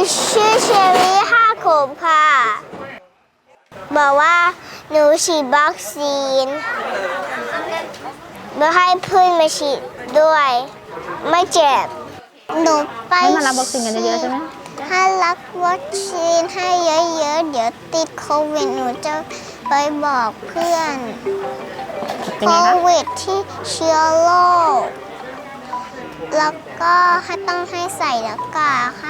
ชื่อเชอรี่ห้าขวบค่ะ บอกว่าหนูฉีดวัคซีนมาให้เพื่อนมาฉีดด้วย ไม่เจ็บ หนูไปให้มารับวัคซีนกันเยอะๆใช่ไหมถ้ารับวัคซีนให้เยอะๆ เดี๋ยวติดโควิดหนูจะไปบอกเพื่อนเป็นโคไงคะวิดที่เชื้อโรคแล้วก็ให้ต้องให้ใส่หน้ากากห้ามเ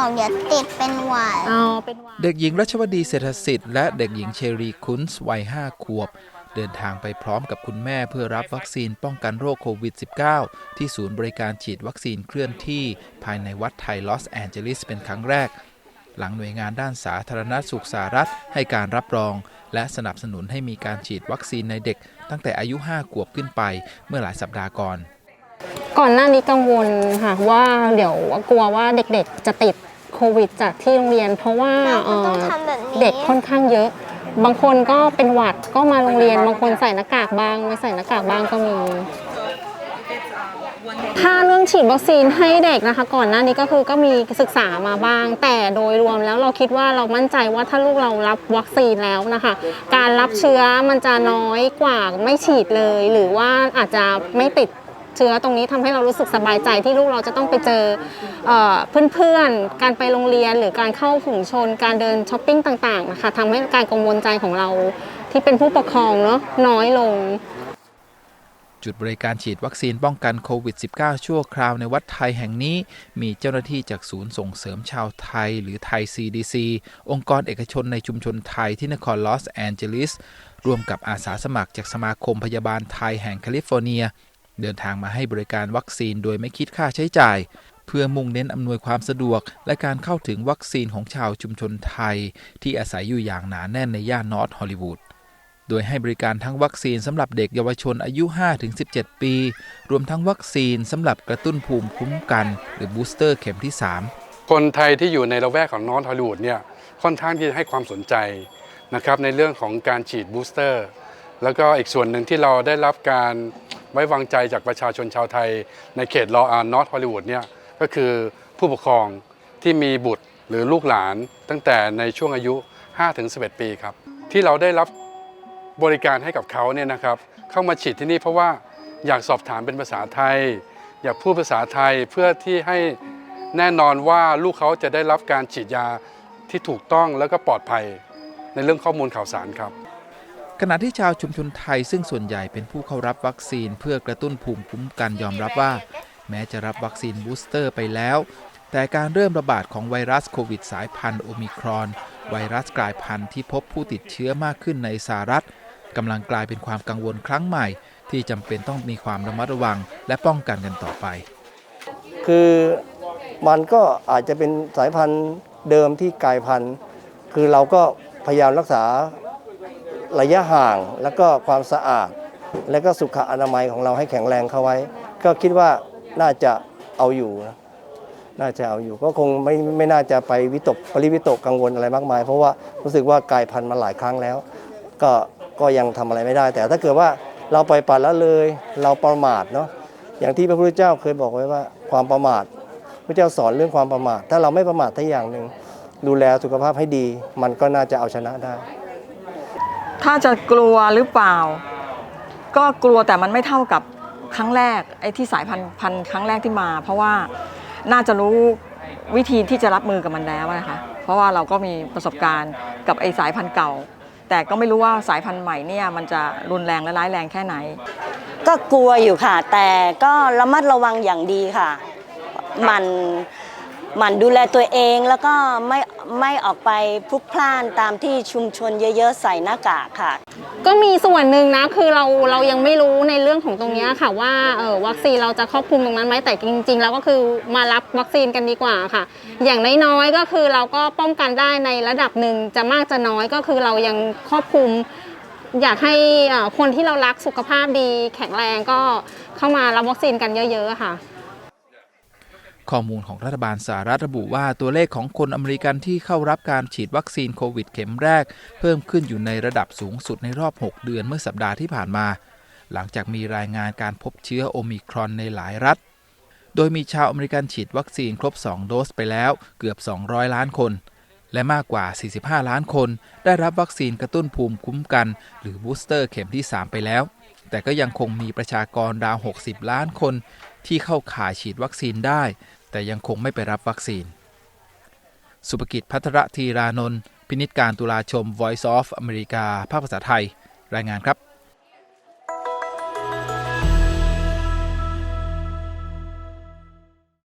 อาออกเดี๋ยวติดเป็นหวัด เอาเป็นหวาเด็กหญิงรัชวดีเศรษฐสิทธิ์และเด็กหญิงเชอรีคุนส์วัย5ขวบ เดินทางไปพร้อมกับคุณแม่เพื่อรับวัคซีนป้องกันโรคโควิด -19 ที่ศูนย์บริการฉีดวัคซีนเคลื่อนที่ ภายในวัดไทยลอสแอนเจลิสเป็นครั้งแรก หลังหน่วยงานด้านสาธารณสุขสหรัฐให้การรับรอง และสนับสนุนให้มีการฉีดวัคซีนในเด็ก ตั้งแต่อายุ 5 ขวบขึ้นไปเมื่อหลายสัปดาห์ก่อน ก่อนหน้านี้กังวลค่ะว่าเดี๋ยวกลัวว่าเด็กๆจะติด โควิดจากที่โรงเรียน เพราะว่าเราก็ต้องเอ่อทำแบบนี้ เด็กค่อนข้างเยอะ บางคนก็เป็นหวัดก็มาโรงเรียน บางคนใส่หน้ากากบ้าง ไม่ใส่หน้ากากบ้างก็มี ถ้าเรื่องฉีดวัคซีนให้เด็กนะคะ ก่อนหน้านี้ก็คือก็มีศึกษามาบ้าง แต่โดยรวมแล้วเราคิดว่าเรามั่นใจว่าถ้าลูกเรารับวัคซีนแล้วนะคะ การรับเชื้อมันจะน้อยกว่าไม่ฉีดเลย หรือว่าอาจจะไม่ติดเชื้อตรงนี้ทำให้เรารู้สึกสบายใจที่ลูกเราจะต้องไปเจอเออเพื่อนๆ การไปโรงเรียนหรือการเข้าฝูงชน การเดินช้อปปิ้งต่างๆนะคะทำให้การกังวลใจของเราที่เป็นผู้ปกครองเนาะน้อยลง จุดบริการฉีดวัคซีนป้องกันโควิด -19 ชั่วคราวในวัดไทยแห่งนี้ มีเจ้าหน้าที่จากศูนย์ส่งเสริมชาวไทย หรือไทย CDC องค์กรเอกชนในชุมชนไทยที่นครลอสแอนเจลิสร่วมกับอาสาสมัครจากสมาคมพยาบาลไทยแห่งแคลิฟอร์เนีย เดินทางมาให้บริการวัคซีนโดยไม่คิดค่าใช้จ่าย เพื่อมุ่งเน้นอำนวยความสะดวก และการเข้าถึงวัคซีนของชาวชุมชนไทย ที่อาศัยอยู่อย่างหนาแน่นในย่านนอร์ทฮอลลีวูดโดยให้บริการทั้งวัคซีนสำหรับเด็กเยาวชนอายุ 5-17 ปี รวมทั้งวัคซีนสำหรับกระตุ้นภูมิคุ้มกัน หรือบูสเตอร์เข็มที่ 3 คนไทยที่อยู่ในละแวกของนอร์ทฮอลลีวูดเนี่ยค่อนข้างที่จะให้ความสนใจนะครับในเรื่องของการฉีดบูสเตอร์ แล้วก็อีกส่วนหนึ่งที่เราได้รับการ ไว้วางใจจากประชาชนชาวไทย ในเขตลออาร์นอร์ทฮอลลีวูดเนี่ยก็คือผู้ปกครองที่มีบุตรหรือลูกหลานตั้งแต่ในช่วงอายุ 5-11 ปีครับ ที่เราได้รับบริการให้กับเขาเนี่ยนะครับ เข้ามาฉีดที่นี่เพราะว่าอยากสอบถามเป็นภาษาไทย อยากพูดภาษาไทยเพื่อที่ให้แน่นอนว่าลูกเขาจะได้รับการฉีดยาที่ถูกต้องแล้วก็ปลอดภัย ในเรื่องข้อมูลข่าวสารครับ ขณะที่ชาวชุมชนไทยซึ่งส่วนใหญ่เป็นผู้เข้ารับวัคซีนเพื่อกระตุ้นภูมิคุ้มกันยอมรับว่า แม้จะรับวัคซีนบูสเตอร์ไปแล้ว แต่การเริ่มระบาดของไวรัสโควิดสายพันธุ์โอมิครอน ไวรัสกลายพันธุ์ที่พบผู้ติดเชื้อมากขึ้นในสหรัฐกำลังกลายเป็นความกังวลครั้งใหม่ ที่จำเป็นต้องมีความระมัดระวังและป้องกันกันต่อไป คือมันก็อาจจะเป็นสายพันธุ์เดิมที่กลายพันธุ์ คือเราก็พยายามรักษา ระยะห่างแล้วก็ความสะอาด และก็สุขอนามัยของเราให้แข็งแรงเข้าไว้ ก็คิดว่าน่าจะเอาอยู่นะน่าจะเอาอยู่ก็คงไม่ไม่น่าจะไปวิตกปริวิตกกังวลอะไรมากมาย เพราะว่ารู้สึกว่ากลายพันธุ์มาหลายครั้งแล้ว ก็ก็ยังทำอะไรไม่ได้ แต่ถ้าเกิดว่าเราปล่อยปละละเลยเราประมาทเนาะอย่างที่พระพุทธเจ้าเคยบอกไว้ว่าความประมาทพระเจ้าสอนเรื่องความประมาท ถ้าเราไม่ประมาททั้งอย่างหนึ่งดูแลสุขภาพให้ดี มันก็น่าจะเอาชนะได้ ถ้าจะกลัวหรือเปล่า ก็กลัวแต่มันไม่เท่ากับครั้งแรกไอ้ที่สายพันธุ์พันธุ์ครั้งแรกที่มา เพราะว่าน่าจะรู้วิธีที่จะรับมือกับมันแล้วนะคะ เพราะว่าเราก็มีประสบการณ์กับไอ้สายพันธุ์เก่า แต่ก็ไม่รู้ว่าสายพันธุ์ใหม่เนี่ยมันจะรุนแรงและร้ายแรงแค่ไหน ก็กลัวอยู่ค่ะ แต่ก็ระมัดระวังอย่างดีค่ะ มัน หมันดูแลตัวเองแล้วก็ไม่ไม่ออกไปพลุกพล่านตามที่ชุมชนเยอะๆใส่หน้ากากค่ะ ก็มีส่วนหนึ่งนะคือเราเรายังไม่รู้ในเรื่องของตรงเนี้ยค่ะว่าเออวัคซีนเราจะครอบคลุมตรงนั้นไหมแต่จริง ๆ แล้วก็คือมารับวัคซีนกันดีกว่าค่ะ อย่างน้อยๆก็คือเราก็ป้องกันได้ในระดับหนึ่งจะมากจะน้อยก็คือเรายังครอบคลุม อยากให้เอ่อคนที่เรารักสุขภาพดี แข็งแรงก็เข้ามารับวัคซีนกันเยอะ ๆ ค่ะ ข้อมูลของรัฐบาลสหรัฐระบุว่าตัวเลขของคนอเมริกันที่เข้ารับการฉีดวัคซีนโควิดเข็มแรก เพิ่มขึ้นอยู่ในระดับสูงสุดในรอบ 6 เดือนเมื่อสัปดาห์ที่ผ่านมา หลังจากมีรายงานการพบเชื้อโอมิครอนในหลายรัฐ โดยมีชาวอเมริกันฉีดวัคซีนครบ 2 โดสไปแล้วเกือบ 200 ล้านคน และมากกว่า 45 ล้านคน ได้รับวัคซีนกระตุ้นภูมิคุ้มกัน หรือบูสเตอร์เข็มที่ 3 ไปแล้ว แต่ก็ยังคงมีประชากรราว 60 ล้านคนที่เข้าข่ายฉีดวัคซีนได้ แต่ยังคงไม่ไปรับวัคซีน สุภกิจพัทรธีรานนท์พินิจการตุลาชม Voice of อเมริกา ภาคภาษาไทย รายงานครับ